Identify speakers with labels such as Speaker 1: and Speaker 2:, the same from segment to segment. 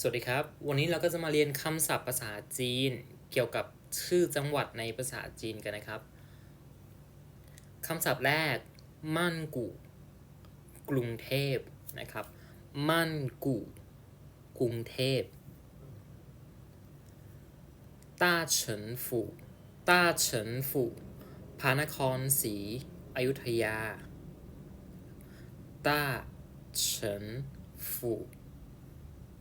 Speaker 1: สวัสดีครับ วันนี้เราก็จะมาเรียนคำศัพท์ภาษาจีน เกี่ยวกับชื่อจังหวัดในภาษาจีนกันนะครับคำศัพท์แรก มั่นกู่กรุงเทพนะครับ มั่นกู่กรุงเทพต้าเฉินฝูต้าเฉินฝูพระนครศรีอยุธยาต้าเฉินฝู่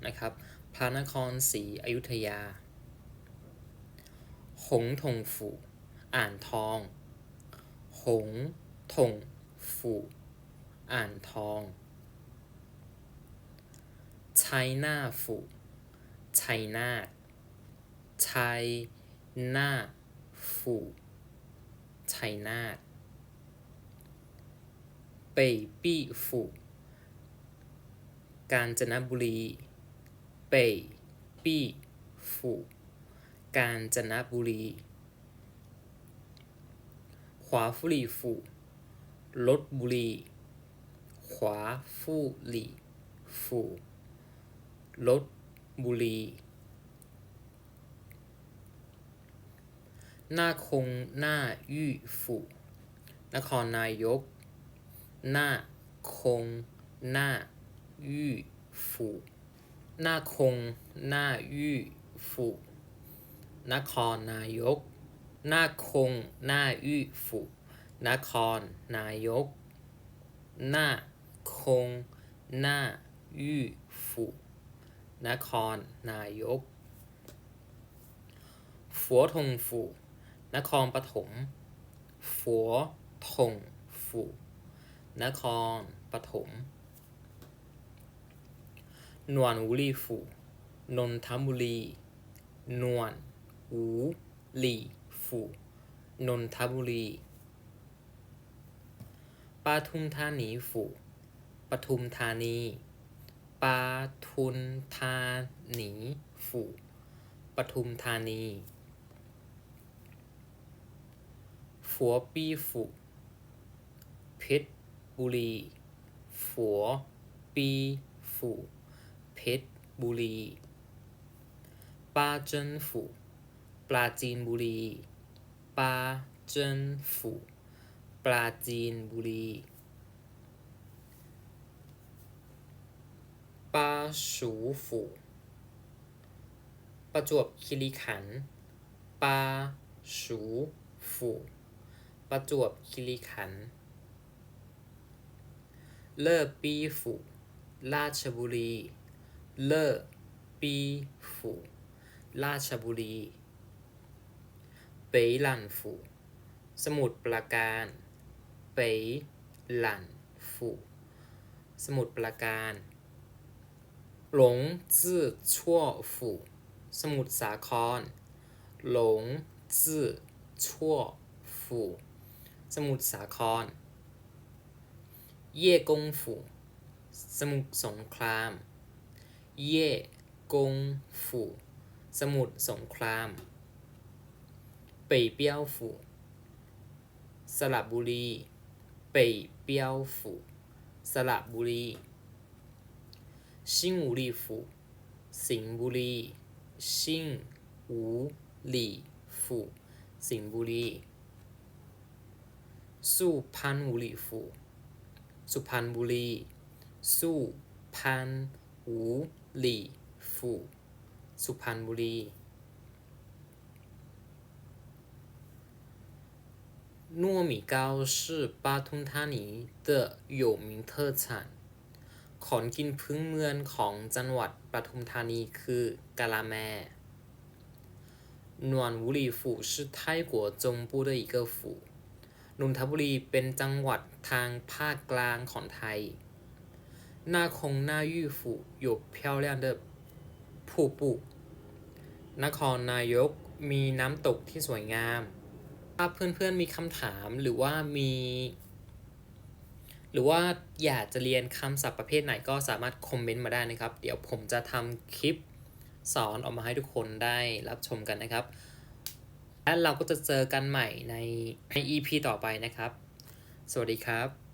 Speaker 1: นะครับ พระนครศรีอยุธยา หงทงฝูอ่านทอง หงทงฝูอ่านทอง ชัยนาฝูชัยนาทชัยนาฝูชัยนาท北壁府กาญจนบุรี เป่ ยปี้ฝูกาญจนบุรี ขวาฟุรีฝูลบบุรี ขวาฟุรีฝูลบบุรี หน้าคงหน้ายี่ฝูนครนายก หน้าคงหน้ายี่ฝู หน้าคง หน้ายี่ฝูนครนายก หน้าคง หน้ายี่ฝูนครนายก หน้าคง หน้ายี่ฝูนครนายกฝัวทงฝูนครปฐมฝัวทงฝูนครปฐม นวนอุลีฝูนนทบุรี นวนอูลีฝูนนทบุรีปทุมธานีฝูปทุมธานีปาทุนธานีฝูปทุมธานีฝัวปีฝูเพชรบุรีฝัวปีฝู ชรบุรีปาเจินฝูปราจีนบุรีปาเจินฝูปราจีนบุรีปาสูฝูประจวบคีรีขันธ์ปาสูฝูประจวบคีรีขันธ์เลอปีฝูราชบุรี เลอปีฝูราชบุรีเปยหลันฝูสมุทรปราการเปยหลันฝูสมุทรปราการหลงจื้อชั่วฝูสมุทรสาครหลงจื้อชั่วฝูสมุทรสาคร เย่กงฝูสมุทรสงคราม เย่กงฝูสมุทรสงครามเป่ยเปี้ยวฝูสระบุรีเป่ยเปี้ยวฝูสระบุรีชิงอูลีฝูสิงห์บุรีชิงอูลีฝูสิงห์บุรีสุพรรณบุรีฝูสุพรรณบุรีสุพรรณบุรี ฝูสุพรรณบุรี糯米糕是巴通塔尼的有名特产ของกินพื้นเมืองของจังหวัดปทุมธานีคือกะละแมหนวนบุรีฝู是泰国中部的一个府นนทบุรีเป็นจังหวัดทางภาคกลางของไทย 那孔那玉府有漂亮的瀑布นครนายกมีน้ำตกที่สวยงาม ถ้าเพื่อนๆมีคำถามหรือว่ามี หรือว่าอยากจะเรียนคำศัพท์ประเภทไหนก็สามารถคอมเมนต์มาได้นะครับ เดี๋ยวผมจะทำคลิปสอนออกมาให้ทุกคนได้รับชมกันนะครับ และเราก็จะเจอกันใหม่ในใน EP ต่อไปนะครับ สวัสดีครับ